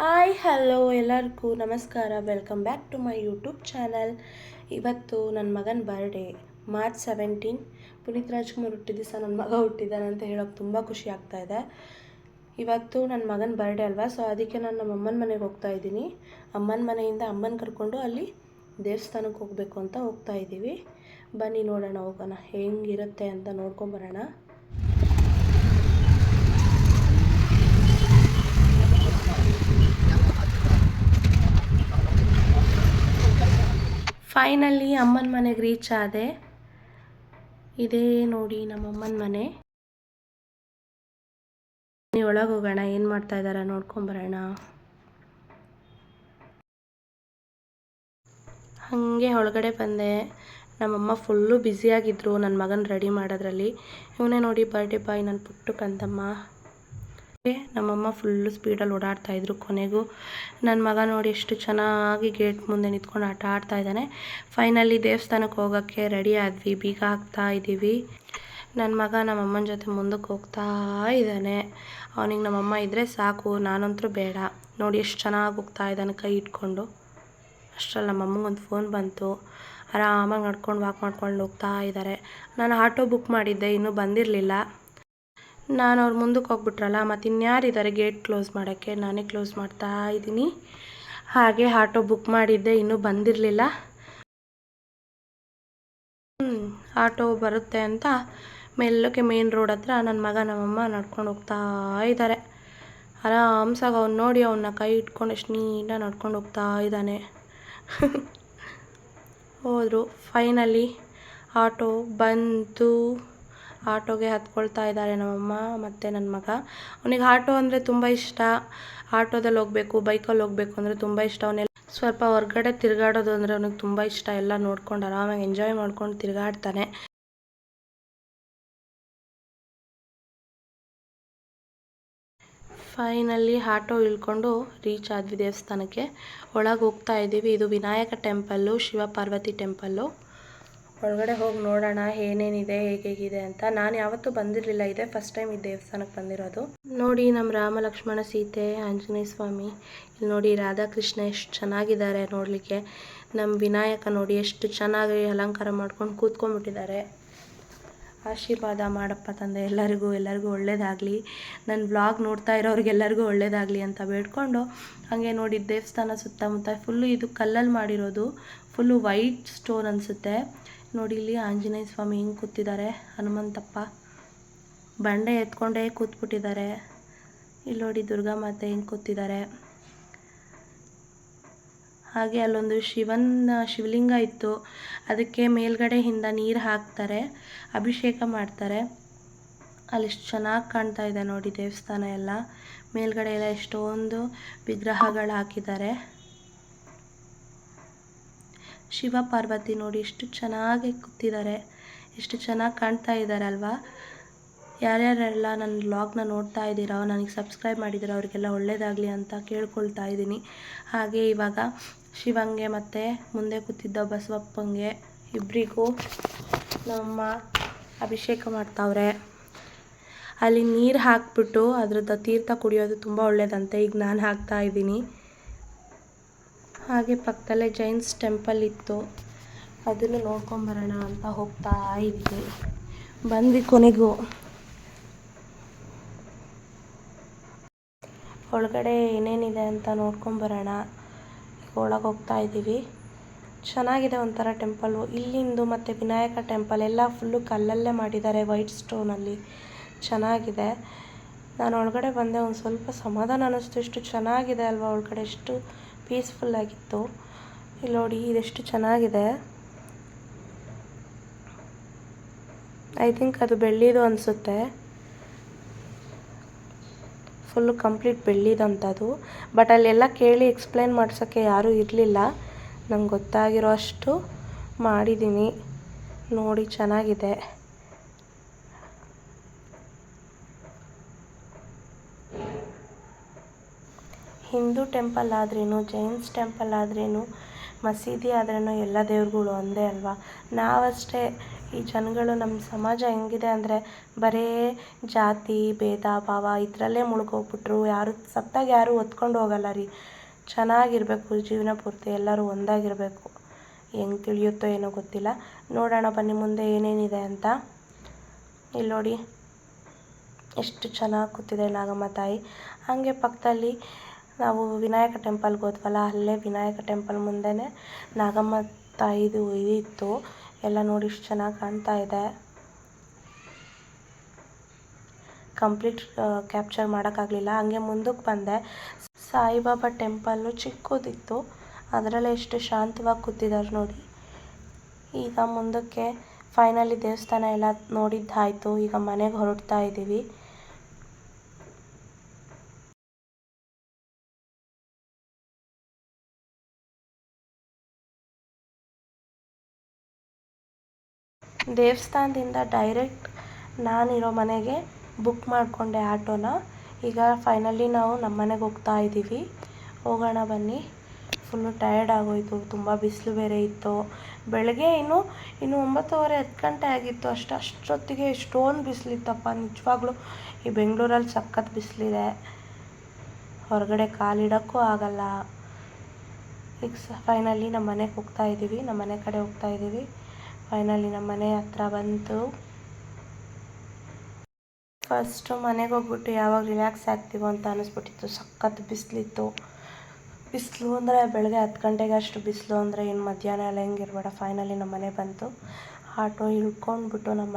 Hi hello ಎಲ್ಲರಿಗೂ. ನಮಸ್ಕಾರ. Welcome back to my YouTube channel ಇವತ್ತು ನನ್ನ ಮಗನ birthday March seventeen Puneeth Rajkumar ಹುಟ್ಟಿದ ದಿವಸ ನನ್ನ ಮಗ ಹುಟ್ಟಿದ್ದಾನೆ ಅಂತ ಹೇಳೋಕೆ ತುಂಬ ಖುಷಿ ಆಗ್ತಾ ಇದೆ. ಇವತ್ತು ನನ್ನ ಮಗನ ಬರ್ಡೇ ಅಲ್ವಾ? ಸೊ ಅದಕ್ಕೆ ನಾನು ನಮ್ಮ ಅಮ್ಮನ ಮನೆಗೆ ಹೋಗ್ತಾ ಇದ್ದೀನಿ. ಅಮ್ಮನ ಮನೆಯಿಂದ ಅಮ್ಮನ ಕರ್ಕೊಂಡು ಅಲ್ಲಿ ದೇವಸ್ಥಾನಕ್ಕೆ ಹೋಗಬೇಕು ಅಂತ ಹೋಗ್ತಾ ಇದ್ದೀವಿ. ಬನ್ನಿ ನೋಡೋಣ ಹೋಗೋಣ. ಹೆಂಗಿರುತ್ತೆ ಅಂತ ನೋಡ್ಕೊಂಬರೋಣ ಫೈನಲಿ ಅಮ್ಮನ ಮನೆಗೆ ರೀಚ್ ಆದೆ. ಇದೇ ನೋಡಿ ನಮ್ಮಮ್ಮನ ಮನೆ. ಒಳಗೆ ಹೋಗೋಣ, ಏನು ಮಾಡ್ತಾ ಇದ್ದಾರೆ ನೋಡ್ಕೊಂಬರೋಣ. ಹಾಗೆ ಒಳಗಡೆ ಬಂದೆ. ನಮ್ಮಮ್ಮ ಫುಲ್ಲು ಬ್ಯುಸಿಯಾಗಿದ್ದರು ನನ್ನ ಮಗನ ರೆಡಿ ಮಾಡೋದ್ರಲ್ಲಿ. ಇವನೇ ನೋಡಿ ಬರ್ಡೇ ಬಾಯ್ ನನ್ನ ಪುಟ್ಟು ಕಂದಮ್ಮ ನಮ್ಮಮ್ಮ ಫುಲ್ಲು ಸ್ಪೀಡಲ್ಲಿ ಓಡಾಡ್ತಾ ಇದ್ರು ಕೊನೆಗೂ. ನನ್ನ ಮಗ ನೋಡಿ ಎಷ್ಟು ಚೆನ್ನಾಗಿ ಗೇಟ್ ಮುಂದೆ ನಿಂತ್ಕೊಂಡು ಆಟ ಆಡ್ತಾ ಇದ್ದಾನೆ. ಫೈನಲಿ ದೇವಸ್ಥಾನಕ್ಕೆ ಹೋಗೋಕ್ಕೆ ರೆಡಿ ಆದ್ವಿ. ಬೀಗ ಹಾಕ್ತಾ ಇದ್ದೀವಿ. ನನ್ನ ಮಗ ನಮ್ಮಮ್ಮನ ಜೊತೆ ಮುಂದಕ್ಕೆ ಹೋಗ್ತಾ ಇದ್ದಾನೆ. ಅವನಿಗೆ ನಮ್ಮಮ್ಮ ಇದ್ದರೆ ಸಾಕು. ನಾನಂತರೂ ಬೇಡ. ನೋಡಿ ಎಷ್ಟು ಚೆನ್ನಾಗಿ ಹೋಗ್ತಾ ಇದ್ದಾನೆ ಕೈ ಇಟ್ಕೊಂಡು. ಅಷ್ಟರಲ್ಲಿ ನಮ್ಮಮ್ಮಂಗೊಂದು ಫೋನ್ ಬಂತು. ಆರಾಮಾಗಿ ನಡ್ಕೊಂಡು ವಾಕ್ ಮಾಡ್ಕೊಂಡು ಹೋಗ್ತಾ ಇದ್ದಾರೆ ನಾನು ಆಟೋ ಬುಕ್ ಮಾಡಿದ್ದೆ. ಇನ್ನೂ ಬಂದಿರಲಿಲ್ಲ. ನಾನು ಅವ್ರು ಮುಂದಕ್ಕೆ ಹೋಗ್ಬಿಟ್ರಲ್ಲ ಮತ್ತು ಇನ್ಯಾರಿದ್ದಾರೆ ಗೇಟ್ ಕ್ಲೋಸ್ ಮಾಡೋಕ್ಕೆ, ನಾನೇ ಕ್ಲೋಸ್ ಮಾಡ್ತಾ ಇದ್ದೀನಿ. ಹಾಗೆ ಆಟೋ ಬುಕ್ ಮಾಡಿದ್ದೆ, ಇನ್ನೂ ಬಂದಿರಲಿಲ್ಲ. ಆಟೋ ಬರುತ್ತೆ ಅಂತ ಮೆಲ್ಲಕ್ಕೆ ಮೇನ್ ರೋಡ್ ಹತ್ರ ನನ್ನ ಮಗ ನಮ್ಮಮ್ಮ ನಡ್ಕೊಂಡು ಹೋಗ್ತಾ ಇದ್ದಾರೆ ಆರಾಮ್ಸಾಗಿ ಅವ್ನು ನೋಡಿ ಅವನ್ನ ಕೈ ಇಟ್ಕೊಂಡು ಎಷ್ಟು ನೀಟಾಗಿ ನಡ್ಕೊಂಡು ಹೋಗ್ತಾ ಇದ್ದಾನೆ ಹೋದರು. ಫೈನಲಿ ಆಟೋ ಬಂತು. ಆಟೋಗೆ ಹತ್ಕೊಳ್ತಾ ಇದ್ದಾರೆ ನಮ್ಮಮ್ಮ ಮತ್ತು ನನ್ನ ಮಗ. ಅವನಿಗೆ ಆಟೋ ಅಂದರೆ ತುಂಬ ಇಷ್ಟ. ಆಟೋದಲ್ಲಿ ಹೋಗಬೇಕು, ಬೈಕಲ್ಲಿ ಹೋಗಬೇಕು ಅಂದರೆ ತುಂಬ ಇಷ್ಟ. ಅವನೆಲ್ಲ ಸ್ವಲ್ಪ ಹೊರ್ಗಡೆ ತಿರುಗಾಡೋದು ಅಂದರೆ ಅವನಿಗೆ ತುಂಬ ಇಷ್ಟ. ಎಲ್ಲ ನೋಡ್ಕೊಂಡು ಆರಾಮಾಗಿ ಎಂಜಾಯ್ ಮಾಡ್ಕೊಂಡು ತಿರುಗಾಡ್ತಾನೆ. ಫೈನಲ್ಲಿ ಆಟೋ ಇಳ್ಕೊಂಡು ರೀಚ್ ಆದ್ವಿ ದೇವಸ್ಥಾನಕ್ಕೆ. ಒಳಗೆ ಹೋಗ್ತಾ ಇದ್ದೀವಿ. ಇದು ವಿನಾಯಕ ಟೆಂಪಲ್ಲು ಶಿವ ಪಾರ್ವತಿ ಟೆಂಪಲ್ಲು ಒಳಗಡೆ ಹೋಗಿ ನೋಡೋಣ, ಏನೇನಿದೆ, ಹೇಗೇಗಿದೆ ಅಂತ. ನಾನು ಯಾವತ್ತೂ ಬಂದಿರಲಿಲ್ಲ. ಇದೆ ಫಸ್ಟ್ ಟೈಮ್ ಈ ದೇವಸ್ಥಾನಕ್ಕೆ ಬಂದಿರೋದು. ನೋಡಿ ನಮ್ಮ ರಾಮ ಲಕ್ಷ್ಮಣ ಸೀತೆ, ಆಂಜನೇಯ ಸ್ವಾಮಿ. ಇಲ್ಲಿ ನೋಡಿ ರಾಧಾಕೃಷ್ಣ ಎಷ್ಟು ಚೆನ್ನಾಗಿದ್ದಾರೆ ನೋಡಲಿಕ್ಕೆ. ನಮ್ಮ ವಿನಾಯಕ ನೋಡಿ ಎಷ್ಟು ಚೆನ್ನಾಗಿ ಅಲಂಕಾರ ಮಾಡ್ಕೊಂಡು ಕೂತ್ಕೊಂಡ್ಬಿಟ್ಟಿದ್ದಾರೆ. ಆಶೀರ್ವಾದ ಮಾಡಪ್ಪ ತಂದೆ, ಎಲ್ಲರಿಗೂ ಎಲ್ಲರಿಗೂ ಒಳ್ಳೇದಾಗಲಿ. ನನ್ನ ಬ್ಲಾಗ್ ನೋಡ್ತಾ ಇರೋರಿಗೆಲ್ಲರಿಗೂ ಒಳ್ಳೇದಾಗಲಿ ಅಂತ ಬೇಡ್ಕೊಂಡು, ಹಾಗೆ ನೋಡಿ ದೇವಸ್ಥಾನ ಸುತ್ತಮುತ್ತ ಫುಲ್ಲು ಇದು ಕಲ್ಲಲ್ಲಿ ಮಾಡಿರೋದು. ಫುಲ್ಲು ವೈಟ್ ಸ್ಟೋನ್ ಅನಿಸುತ್ತೆ. ನೋಡಿ ಇಲ್ಲಿ ಆಂಜನೇಯ ಸ್ವಾಮಿ ಹಿಂಗೆ ಕೂತಿದ್ದಾರೆ? ಹನುಮಂತಪ್ಪ. ಬಂಡೆ ಎತ್ಕೊಂಡೇ ಕೂತ್ಬಿಟ್ಟಿದ್ದಾರೆ. ಇಲ್ಲಿ ನೋಡಿ ದುರ್ಗಾ ಮಾತೆ ಹಿಂಗೆ ಕೂತಿದ್ದಾರೆ. ಹಾಗೆ ಅಲ್ಲೊಂದು ಶಿವನ, ಶಿವಲಿಂಗ ಇತ್ತು. ಅದಕ್ಕೆ ಮೇಲ್ಗಡೆಯಿಂದ ನೀರು ಹಾಕ್ತಾರೆ, ಅಭಿಷೇಕ ಮಾಡ್ತಾರೆ. ಅಲ್ಲಿ ಎಷ್ಟು ಚೆನ್ನಾಗಿ ಕಾಣ್ತಾ ಇದೆ ನೋಡಿ ದೇವಸ್ಥಾನ ಎಲ್ಲ. ಮೇಲ್ಗಡೆ ಎಲ್ಲ ಎಷ್ಟೊಂದು ವಿಗ್ರಹಗಳು ಹಾಕಿದ್ದಾರೆ. ಶಿವ ಪಾರ್ವತಿ ನೋಡಿ ಎಷ್ಟು ಚೆನ್ನಾಗಿ ಕೂತಿದ್ದಾರೆ. ಎಷ್ಟು ಚೆನ್ನಾಗಿ ಕಾಣ್ತಾ ಇದ್ದಾರೆ ಅಲ್ವಾ? ಯಾರ್ಯಾರೆಲ್ಲ ನನ್ನ ವ್ಲಾಗ್ನ ನೋಡ್ತಾ ಇದ್ದೀರೋ, ನನಗೆ ಸಬ್ಸ್ಕ್ರೈಬ್ ಮಾಡಿದ್ದೀರೋ, ಅವರಿಗೆಲ್ಲ ಒಳ್ಳೇದಾಗಲಿ ಅಂತ ಕೇಳ್ಕೊಳ್ತಾ ಇದ್ದೀನಿ. ಹಾಗೆ ಇವಾಗ ಶಿವಂಗೆ ಮತ್ತು ಮುಂದೆ ಕೂತಿದ್ದ ಬಸವಪ್ಪಂಗೆ ಇಬ್ಬರಿಗೂ ನಮ್ಮ ಅಭಿಷೇಕ ಮಾಡ್ತಾವ್ರೆ. ಅಲ್ಲಿ ನೀರು ಹಾಕ್ಬಿಟ್ಟು ಅದ್ರದ್ದು ತೀರ್ಥ ಕುಡಿಯೋದು ತುಂಬ ಒಳ್ಳೆಯದಂತೆ ಈಗ ನಾನು ಹಾಕ್ತಾ ಇದ್ದೀನಿ. ಹಾಗೆ ಪಕ್ಕದಲ್ಲೇ ಜೈನ್ಸ್ ಟೆಂಪಲ್ ಇತ್ತು. ಅದನ್ನು ನೋಡ್ಕೊಂಬರೋಣ ಅಂತ ಹೋಗ್ತಾ ಇದ್ವಿ ಬಂದ್ವಿ ಕೊನೆಗೂ. ಒಳಗಡೆ ಏನೇನಿದೆ ಅಂತ ನೋಡ್ಕೊಂಬರೋಣ. ಒಳಗೆ ಹೋಗ್ತಾ ಇದ್ದೀವಿ. ಚೆನ್ನಾಗಿದೆ ಒಂಥರ ಟೆಂಪಲ್ಲು ಇಲ್ಲಿಂದು ಮತ್ತು ವಿನಾಯಕ ಟೆಂಪಲ್ ಎಲ್ಲ ಫುಲ್ಲು ಕಲ್ಲಲ್ಲೇ ಮಾಡಿದ್ದಾರೆ ವೈಟ್ ಸ್ಟೋನಲ್ಲಿ ಚೆನ್ನಾಗಿದೆ. ನಾನು ಒಳಗಡೆ ಬಂದೆ, ಒಂದು ಸ್ವಲ್ಪ ಸಮಾಧಾನ ಅನ್ನಿಸ್ತು ಇಷ್ಟು ಚೆನ್ನಾಗಿದೆ ಅಲ್ವಾ ಒಳಗಡೆ? ಎಷ್ಟು ಪೀಸ್ಫುಲ್ಲಾಗಿತ್ತು ಇಲ್ಲಿ ನೋಡಿ, ಇದೆಷ್ಟು ಚೆನ್ನಾಗಿದೆ. ಐ ಥಿಂಕ್ ಅದು ಬೆಳ್ಳಿದು ಅನಿಸುತ್ತೆ. ಫುಲ್ಲು ಕಂಪ್ಲೀಟ್ ಬೆಳ್ಳಿದಂಥದ್ದು ಬಟ್ ಅಲ್ಲೆಲ್ಲ ಕೇಳಿ ಎಕ್ಸ್ಪ್ಲೈನ್ ಮಾಡ್ಸೋಕ್ಕೆ ಯಾರೂ ಇರಲಿಲ್ಲ. ನಂಗೆ ಗೊತ್ತಾಗಿರೋ ಅಷ್ಟು ಮಾಡಿದ್ದೀನಿ ನೋಡಿ, ಚೆನ್ನಾಗಿದೆ. ಹಿಂದೂ ಟೆಂಪಲ್ ಆದ್ರೇನು, ಜೈನ್ಸ್ ಟೆಂಪಲ್ ಆದ್ರೇನು, ಮಸೀದಿ ಆದ್ರೂ ಎಲ್ಲ ದೇವ್ರುಗಳು ಒಂದೇ ಅಲ್ವಾ? ನಾವಷ್ಟೇ ಈ ಜನಗಳು ನಮ್ಮ ಸಮಾಜ ಹೆಂಗಿದೆ ಅಂದರೆ ಬರೇ ಜಾತಿ, ಭೇದ, ಭಾವ ಇದರಲ್ಲೇ ಮುಳುಗೋಗ್ಬಿಟ್ರು. ಯಾರು ಸತ್ತಾಗ ಯಾರೂ ಹೊತ್ಕೊಂಡು ಹೋಗಲ್ಲ ರೀ. ಚೆನ್ನಾಗಿರಬೇಕು, ಜೀವನ ಪೂರ್ತಿ ಎಲ್ಲರೂ ಒಂದಾಗಿರಬೇಕು. ಹೆಂಗೆ ತಿಳಿಯುತ್ತೋ ಏನೋ ಗೊತ್ತಿಲ್ಲ. ನೋಡೋಣ, ಬನ್ನಿ ಮುಂದೆ ಏನೇನಿದೆ ಅಂತ. ಇಲ್ಲಿ ನೋಡಿ. ಎಷ್ಟು ಚೆನ್ನಾಗಿ ಕೂತಿದೆ ನಾಗಮ್ಮ ತಾಯಿ. ಹಾಗೆ ಪಕ್ಕದಲ್ಲಿ ನಾವು ವಿನಾಯಕ ಟೆಂಪಲ್ಗೆ ಹೋದ್ವಲ್ಲ, ಅಲ್ಲೇ ವಿನಾಯಕ ಟೆಂಪಲ್ ಮುಂದೆನೇ ನಾಗಮ್ಮ ತಾಯಿದು ಇತ್ತು. ಎಲ್ಲ ನೋಡಿ ಎಷ್ಟು ಚೆನ್ನಾಗಿ ಕಾಣ್ತಾ ಇದೆ. ಕಂಪ್ಲೀಟ್ ಕ್ಯಾಪ್ಚರ್ ಮಾಡೋಕ್ಕಾಗಲಿಲ್ಲ. ಹಂಗೆ ಮುಂದಕ್ಕೆ ಬಂದೆ. ಸಾಯಿಬಾಬಾ ಟೆಂಪಲ್ಲು ಚಿಕ್ಕದಿತ್ತು. ಅದರಲ್ಲೇ ಎಷ್ಟು ಶಾಂತವಾಗಿ ಕೂತಿದ್ದಾರೆ ನೋಡಿ. ಈಗ ಮುಂದಕ್ಕೆ ಫೈನಲಿ ದೇವಸ್ಥಾನ ಎಲ್ಲ ನೋಡಿದ್ದಾಯಿತು. ಈಗ ಮನೆಗೆ ಹೊರಡ್ತಾ ಇದ್ದೀವಿ ದೇವಸ್ಥಾನದಿಂದ ಡೈರೆಕ್ಟ್ ನಾನಿರೋ ಮನೆಗೆ ಬುಕ್ ಮಾಡಿಕೊಂಡೆ ಆಟೋನ. ಈಗ ಫೈನಲಿ ನಾವು ನಮ್ಮ ಮನೆಗೆ ಹೋಗ್ತಾ ಇದ್ದೀವಿ. ಹೋಗೋಣ ಬನ್ನಿ. ಫುಲ್ಲು ಟಯರ್ಡ್ ಆಗೋಯಿತು. ತುಂಬ ಬಿಸಿಲು ಬೇರೆ ಇತ್ತು. ಬೆಳಗ್ಗೆ ಇನ್ನು ಇನ್ನು ಒಂಬತ್ತುವರೆ ಹತ್ತು ಗಂಟೆ ಆಗಿತ್ತು ಅಷ್ಟು. ಅಷ್ಟೊತ್ತಿಗೆ ಎಷ್ಟೊಂದು ಬಿಸಿಲಿತ್ತಪ್ಪ ನಿಜವಾಗ್ಲೂ ಈ ಬೆಂಗಳೂರಲ್ಲಿ ಸಖತ್ ಬಿಸಿಲಿದೆ. ಹೊರಗಡೆ ಕಾಲಿಡೋಕ್ಕೂ ಆಗಲ್ಲ. ಈಗ ಫೈನಲಿ ನಮ್ಮ ಮನೆಗೆ ಹೋಗ್ತಾ ಇದ್ದೀವಿ. ನಮ್ಮ ಮನೆ ಕಡೆ ಹೋಗ್ತಾ ಇದ್ದೀವಿ. ಫೈನಲಿ ನಮ್ಮ ಮನೆ ಹತ್ರ ಬಂತು. ಫಸ್ಟು ಮನೆಗೆ ಹೋಗ್ಬಿಟ್ಟು ಯಾವಾಗ ರಿಲ್ಯಾಕ್ಸ್ ಆಗ್ತೀವೋ ಅಂತ ಅನ್ನಿಸ್ಬಿಟ್ಟಿತ್ತು ಸಖತ್ ಬಿಸಿಲಿತ್ತು. ಬಿಸಿಲು ಅಂದರೆ ಬೆಳಗ್ಗೆ ಹತ್ತು ಗಂಟೆಗೆ ಅಷ್ಟು ಬಿಸಿಲು ಅಂದರೆ ಇನ್ನು ಮಧ್ಯಾಹ್ನ ಎಲ್ಲ ಹೆಂಗಿರ್ಬೇಡ. ಫೈನಲಿ ನಮ್ಮ ಮನೆ ಬಂತು. ಆಟೋ ಇಳ್ಕೊಂಡ್ಬಿಟ್ಟು ನಮ್ಮ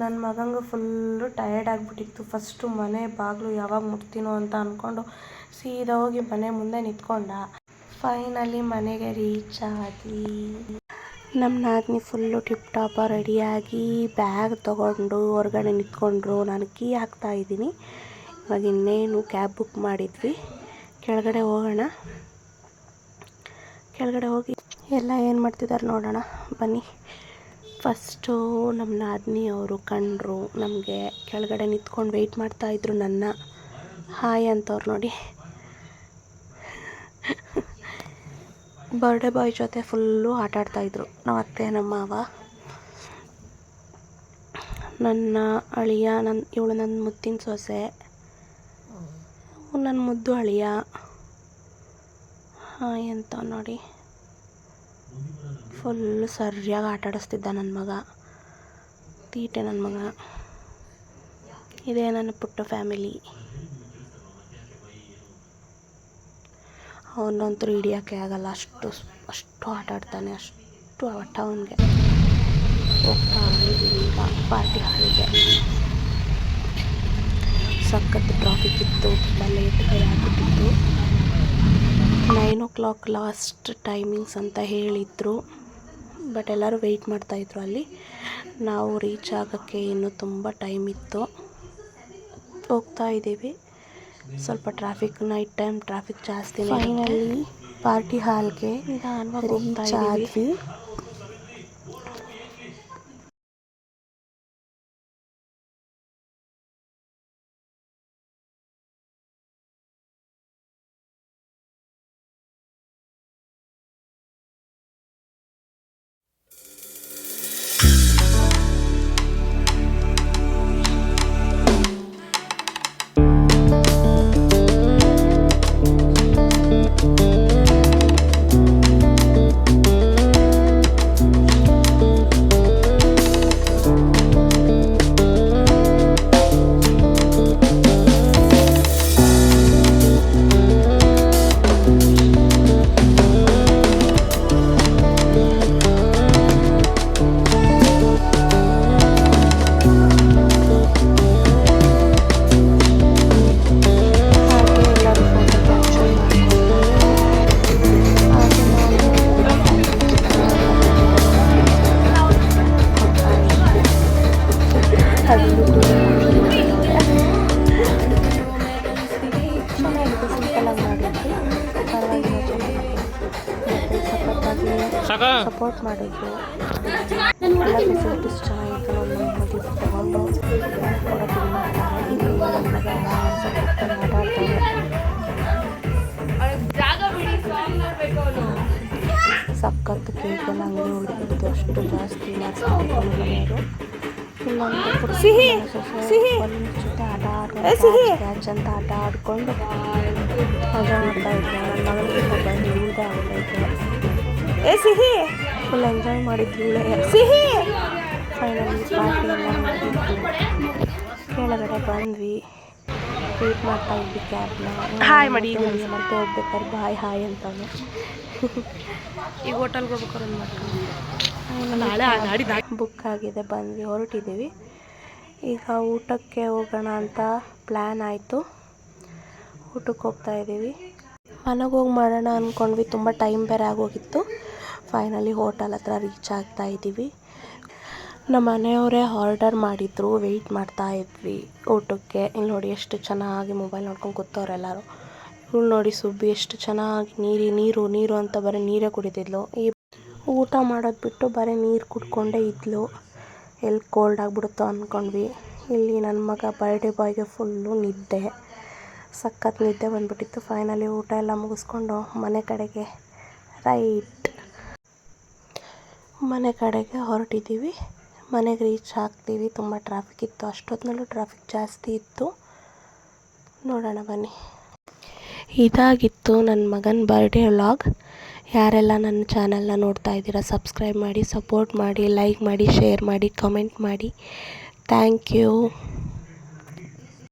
ನನ್ನ ಮಗಂಗೂ ಫುಲ್ಲು ಟಯರ್ಡ್ ಆಗಿಬಿಟ್ಟಿತ್ತು. ಫಸ್ಟು ಮನೆ ಬಾಗಿಲು ಯಾವಾಗ ಮುಟ್ತೀನೋ ಅಂತ ಅಂದ್ಕೊಂಡು ಸೀದಾ ಹೋಗಿ ಮನೆ ಮುಂದೆ ನಿಂತ್ಕೊಂಡ. ಫೈನಲಿ ಮನೆಗೆ ರೀಚ್ ಆದ್ವಿ ನಮ್ಮ ನಾದಿನಿ ಫುಲ್ಲು ಟಿಪ್ ಟಾಪ ರೆಡಿಯಾಗಿ ಬ್ಯಾಗ್ ತೊಗೊಂಡು, ಹೊರಗಡೆ ನಿಂತ್ಕೊಂಡ್ರು ನಾನು ಕೀ ಹಾಕ್ತಾ ಇದ್ದೀನಿ. ಇವಾಗ ಇನ್ನೇನು ಕ್ಯಾಬ್ ಬುಕ್ ಮಾಡಿದ್ವಿ. ಕೆಳಗಡೆ ಹೋಗೋಣ. ಕೆಳಗಡೆ ಹೋಗಿ ಎಲ್ಲ ಏನು ಮಾಡ್ತಿದ್ದಾರೆ ನೋಡೋಣ. ಬನ್ನಿ. ಫಸ್ಟು ನಮ್ಮ ನಾದಿನಿ ಅವರು ಕಂಡರು ನಮಗೆ ಕೆಳಗಡೆ ನಿಂತ್ಕೊಂಡು ವೆಯ್ಟ್ ಮಾಡ್ತಾಯಿದ್ರು ನನ್ನ. ಹಾಯ್ ಅಂತವ್ರು ನೋಡಿ. ಬರ್ಡೇ ಬಾಯ್ ಜೊತೆ ಫುಲ್ಲು ಆಟ ಆಡ್ತಾಯಿದ್ರು ನಮ್ಮ ಅತ್ತೆ, ನಮ್ಮ ಮಾವ. ನನ್ನ ಅಳಿಯ ನನ್ನ ಇವಳು ನನ್ನ ಮುದ್ದಿನ ಸೊಸೆ. ನನ್ನ ಮುದ್ದು ಅಳಿಯ. ಹಾಂ ಅಂತ ನೋಡಿ. ಫುಲ್ಲು ಸರಿಯಾಗಿ ಆಟ ಆಡಿಸ್ತಿದ್ದ ನನ್ನ ಮಗ. ತೀಟೆ ನನ್ನ ಮಗ. ಇದೇ ನನ್ನ ಪುಟ್ಟ ಫ್ಯಾಮಿಲಿ ಅವನಂತೂ ಹಿಡಿಯೋಕ್ಕೆ ಆಗಲ್ಲ. ಅಷ್ಟು ಅಷ್ಟು ಆಟ ಆಡ್ತಾನೆ. ಅಷ್ಟು ಆಟ ಅವನಿಗೆ. ಹೋಗ್ತಾ ಇದ್ದೀವಿ ಈಗ ಪಾರ್ಟಿ ಹಾಲಿಗೆ ಸಖತ್ ಟ್ರಾಫಿಕ್ ಇತ್ತು, ತುಂಬ ಲೇಟ್ ಆಗಿಬಿಟ್ಟಿತ್ತು. Nine o'clock last timings ಅಂತ ಹೇಳಿದ್ರು. ಬಟ್ ಎಲ್ಲರೂ ವೆಯ್ಟ್ ಮಾಡ್ತಾಯಿದ್ರು ಅಲ್ಲಿ. ನಾವು ರೀಚ್ ಆಗೋಕ್ಕೆ ಇನ್ನೂ ತುಂಬ ಟೈಮ್ ಇತ್ತು. ಹೋಗ್ತಾ ಇದ್ದೀವಿ. ಸ್ವಲ್ಪ ಟ್ರಾಫಿಕ್ ನೈಟ್ ಟೈಮ್ ಟ್ರಾಫಿಕ್ ಜಾಸ್ತಿ ಫೈನಲಿ ಪಾರ್ಟಿ ಹಾಲ್ಗೆ ರೀಚ್ ಆದ್ವಿ ಹಾಗೆ ಮಾಡಿದ್ರು ಎಲ್ಲ ಫೆಸಿಲಿಟೀಸ್ ಚೆನ್ನಾಗಿತ್ತು ನಮ್ಮ ಮದುವೆ ತಗೊಂಡು ಕೊಡೋದು ಮಾಡ್ತಾರೆ ಇಲ್ಲಿ ನಮ್ಮ ಮಗ ಸಖತ್ತಾಗಿ ಆಟ ಆಡ್ತಾನೆ ಜಾಗ ಬಿಡಿ ಸಾಂಗ್ ನೋಡ್ಬೇಕು ಅವನು ದುಡ್ಡು ಜಾಸ್ತಿ ಮಾಡಿಸ್ತಾರೆ ನಮ್ಮ ಮನೆಯವರು ಇಲ್ಲೊಂದು ಪುಟ್ಟ ಸೊಸೆ ಒಂದ್ ಜೊತೆ ಆಟ ಆಡ್ಕೊಂಡು ಕ್ಯಾಚ್ ಅಂತ ಆಟ ಆಡ್ಕೊಂಡು ಮಜಾ ಮಾಡ್ತಾ ಇದ್ದೆ ನನ್ನ ಮಗನಿಗಿಂತ ಬಂದು ಇಳ್ದೆ ಆಗ್ಬಿಟ್ಟೈತೆ ಏ ಸಿಹಿ ಫುಲ್ ಎಂಜಾಯ್ ಮಾಡಿದ್ವಿ ಸಿಹಿ! ಫೈನಲಿ ಪಾರ್ಟಿ ಎಲ್ಲ ಮಾಡಿದ್ವಿ ಕೆಳಗಡೆ ಬಂದ್ವಿ. ವೇಟ್ ಮಾಡ್ತಾ ಇದ್ವಿ ಕ್ಯಾಬ್ನ ಹಾಯ್ ಮಾಡಿ. ಮತ್ತೆ ಹೋಗ್ಬೇಕಾದ್ರೆ ಬಾಯ್ ಹಾಯ್ ಅಂತ ಈಗ ಹೋಟೆಲ್ಗೆ ಹೋಗ್ಬೇಕಾದ್ರೆ ಮಾಡ್ಕೊಂಡು ನಾಳೆ ಬುಕ್ ಆಗಿದೆ ಬಂದ್ವಿ ಹೊರಟಿದ್ದೀವಿ. ಈಗ ಊಟಕ್ಕೆ ಹೋಗೋಣ ಅಂತ ಪ್ಲ್ಯಾನ್ ಆಯಿತು. ಊಟಕ್ಕೆ ಹೋಗ್ತಾ ಇದ್ದೀವಿ. ಮನೆಗೆ ಹೋಗಿ ಮಾಡೋಣ ಅಂದ್ಕೊಂಡ್ವಿ ತುಂಬ ಟೈಮ್ ಬೇರೆ ಆಗೋಗಿತ್ತು. ಫೈನಲಿ ಹೋಟೆಲ್ ಹತ್ರ ರೀಚ್ ಆಗ್ತಾ ಇದ್ದೀವಿ. ನಮ್ಮ ಮನೆಯವರೇ ಆರ್ಡರ್ ಮಾಡಿದ್ರು, ವೆಯ್ಟ್ ಮಾಡ್ತಾ ಇದ್ವಿ ಊಟಕ್ಕೆ. ಇಲ್ಲಿ ನೋಡಿ ಎಷ್ಟು ಚೆನ್ನಾಗಿ ಮೊಬೈಲ್ ನೋಡ್ಕೊಂಡು ಕೂತವ್ರೆಲ್ಲರೂ ಇವಳು ನೋಡಿ ಸುಬ್ಬಿ ಎಷ್ಟು ಚೆನ್ನಾಗಿ ನೀರಿ, ನೀರು ನೀರು ಅಂತ ಬರೀ ನೀರೇ ಕುಡಿತಿದ್ಲು. ಈ ಊಟ ಮಾಡೋದು ಬಿಟ್ಟು ಬರೀ ನೀರು ಕುಡ್ಕೊಂಡೇ ಇದ್ಲು. ಎಲ್ಲಿ ಕೋಲ್ಡ್ ಆಗಿಬಿಡುತ್ತೋ ಅಂದ್ಕೊಂಡ್ವಿ ಇಲ್ಲಿ ನನ್ನ ಮಗ ಬರ್ಡೇ ಬಾಯ್ಗೆ ಫುಲ್ಲು ನಿದ್ದೆ. ಸಖತ್ ನಿದ್ದೆ ಬಂದ್ಬಿಟ್ಟಿತ್ತು. ಫೈನಲಿ ಊಟ ಎಲ್ಲ ಮುಗಿಸ್ಕೊಂಡು ಮನೆ ಕಡೆಗೆ ರೈಟ್ ಮನೆ ಕಡೆಗೆ ಹೊರಟಿದ್ದೀವಿ. ಮನೆಗೆ ರೀಚ್ ಆಗ್ತೀವಿ. ತುಂಬ ಟ್ರಾಫಿಕ್ ಇತ್ತು. ಅಷ್ಟೊತ್ತಿನಲ್ಲೂ ಟ್ರಾಫಿಕ್ ಜಾಸ್ತಿ ಇತ್ತು. ನೋಡೋಣ ಬನ್ನಿ. ಇದಾಗಿತ್ತು ನನ್ನ ಮಗನ ಬರ್ಡೇ ವ್ಲಾಗ್ ಯಾರೆಲ್ಲ ನನ್ನ ಚಾನಲ್ನ ನೋಡ್ತಾ ಇದ್ದೀರಾ ಸಬ್ಸ್ಕ್ರೈಬ್ ಮಾಡಿ ಸಪೋರ್ಟ್ ಮಾಡಿ ಲೈಕ್ ಮಾಡಿ ಶೇರ್ ಮಾಡಿ ಕಮೆಂಟ್ ಮಾಡಿ. Thank you